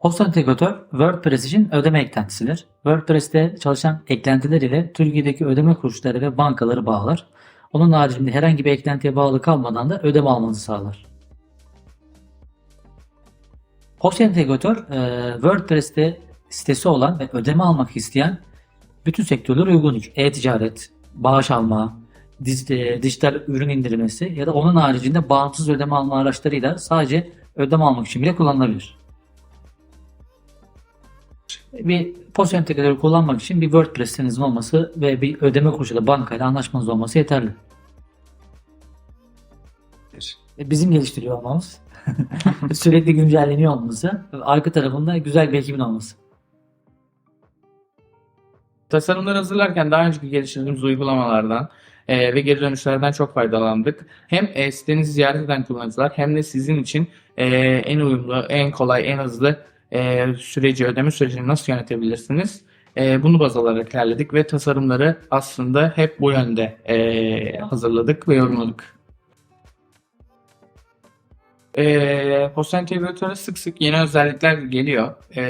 Posta Integrator WordPress için ödeme eklentisidir. WordPress'te çalışan eklentiler ile Türkiye'deki ödeme kuruluşları ve bankaları bağlar. Onun haricinde herhangi bir eklentiye bağlı kalmadan da ödeme almanızı sağlar. Posta Integrator e, WordPress'te sitesi olan ve ödeme almak isteyen bütün sektörlere uygundur. E-ticaret, bağış alma, dijital ürün indirmesi ya da onun haricinde bağımsız ödeme alma araçlarıyla sadece ödeme almak için bile kullanılabilir. Bir post entegratörü kullanmak için bir WordPress sitenizin olması ve bir ödeme kuruluşuyla bankayla anlaşmanız olması yeterli. E, Bizim geliştiriyor olmamız, sürekli güncelleniyor olması, arka tarafında güzel bir ekibin olması. Tasarımları hazırlarken daha önceki geliştirdiğimiz uygulamalardan e, ve geri dönüşlerden çok faydalandık. Hem e, sitenizi ziyaret eden kullanıcılar hem de sizin için e, en uyumlu, en kolay, en hızlı e, süreci, ödeme sürecini nasıl yönetebilirsiniz? E, bunu baz alarak ilerledik ve tasarımları aslında hep bu yönde e, hazırladık ve yorumladık. E, Posta Entegratör'e sık sık yeni özellikler geliyor. E,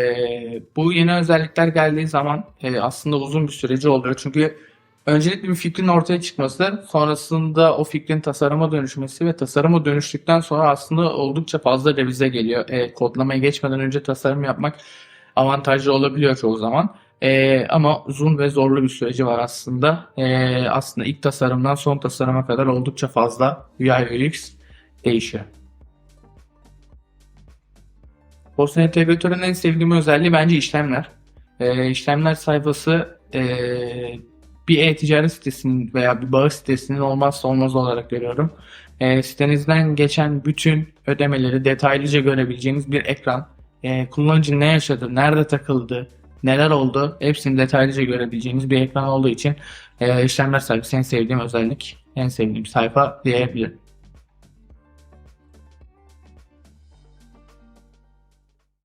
bu yeni özellikler geldiği zaman e, aslında uzun bir süreci oluyor. Çünkü öncelikle bir fikrin ortaya çıkması, sonrasında o fikrin tasarıma dönüşmesi ve tasarıma dönüştükten sonra aslında oldukça fazla revize geliyor. E, kodlamaya geçmeden önce tasarım yapmak avantajlı olabiliyor çoğu zaman. E, ama uzun ve zorlu bir süreci var aslında. E, aslında ilk tasarımdan son tasarıma kadar oldukça fazla UI UX değişiyor. Posta Entegratör'ün en sevdiğim özelliği bence işlemler. Ee, işlemler sayfası ee, bir e-ticaret sitesinin veya bir bağış sitesinin olmazsa olmaz olarak görüyorum. Ee, sitenizden geçen bütün ödemeleri detaylıca görebileceğiniz bir ekran. Ee, kullanıcı ne yaşadı, nerede takıldı, neler oldu hepsini detaylıca görebileceğiniz bir ekran olduğu için ee, işlemler sayfası en sevdiğim özellik, en sevdiğim sayfa diyebilirim.